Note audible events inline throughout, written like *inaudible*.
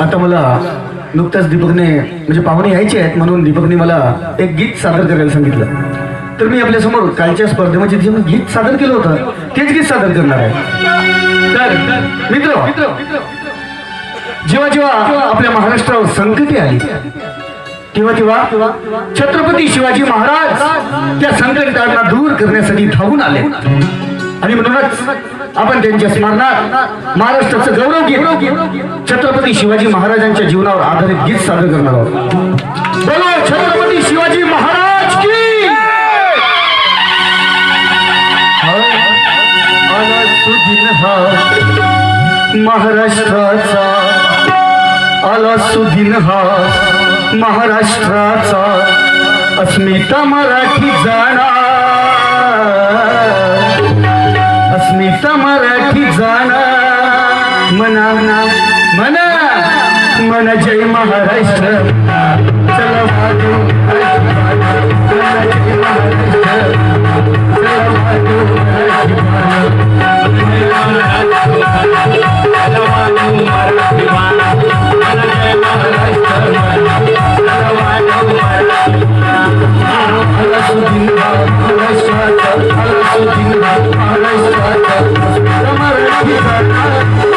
आता मला नुकताच दीपकने म्हणजे पाहुणे यायचे आहेत म्हणून दीपकने मला एक गीत सादर करायला सांगितलं. तर मी आपल्यासमोर कालच्या स्पर्धेमध्ये जे गीत सादर केलं होतं तेच गीत सादर करणार आहे. तर मित्र जेव्हा जेव्हा आपल्या महाराष्ट्रावर संकटे आली तेव्हा तेव्हा छत्रपती शिवाजी महाराज त्या संकटांना दूर करण्यासाठी धावून आले. आणि म्हणूनच आपण त्यांच्या स्मरणात महाराष्ट्राचं गौरव गीत छत्रपती शिवाजी महाराजांच्या जीवनावर आधारित गीत सादर करणार आहोत. बोलो छत्रपती शिवाजी महाराज की महाराष्ट्राचा आला सुदिन हा महाराष्ट्राचा अस्मिता मराठी जाणार. अस्मिता मराठी जाणार मना मना। मन जय महाराष्ट्र। चला मराठी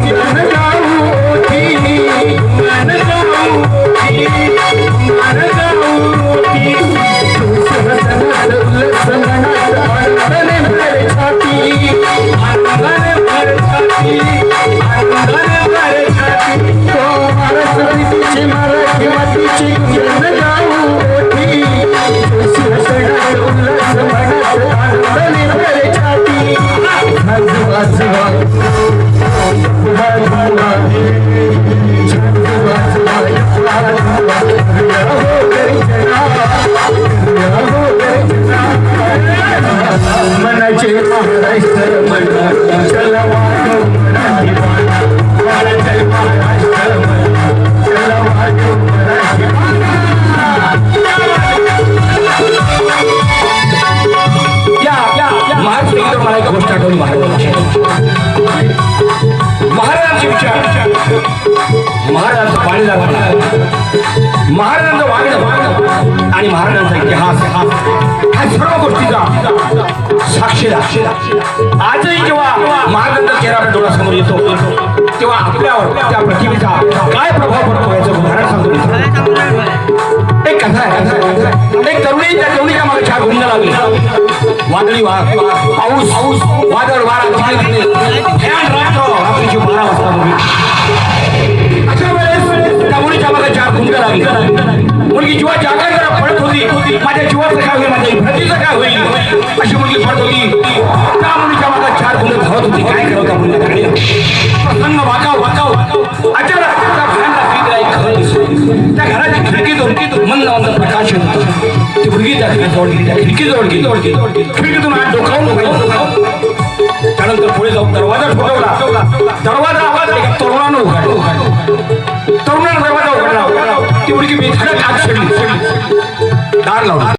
रीतीचे *laughs* मन महाराष्ट्र म्हणा चला वाजव मराठी महाराष्ट्र चला वाजव मराठी महाराज मला एक गोष्ट आठवली महाराजांची महाराजांचे विचार. महाराजांचं पाणी महाराजांचं वागणं. आणि महाराजांचा इतिहास. हा सर्व गोष्टीचा साक्षीदार आजही जेव्हा महानंद चेहरा आपल्या डोळ्यासमोर येतो तेव्हा आपल्यावर त्या पृथ्वीचा काय प्रभाव पडतो याचं उदाहरण सांगतो एक कथा आहे एक तरुणी त्या तरुणीच्या मागे चार गुंड लागली. वादळी वा पाऊस पाऊस वादळ वारा भयान रात्र रात्रीची बारा वाजता मुली. अशा वेळेस त्या मुलीच्या मागे चार गुंड लागली. मुलगी जीवा जागा जरा पडत होती. माझ्या जीवाचं काय होईल माझ्या होता ती मुलगी त्या खिडकीजवळ गेली त्या खिडकीजवळ गेली खिडकीतून आत डोकावून उघडलं. त्यानंतर पुढे जाऊन दरवाजा ठोकवला दरवाजा आवाज एका तरुणानं उघडला तरुणानं दरवाजा उघडला ती मुलगी बेधडक आत शिरली दार लावला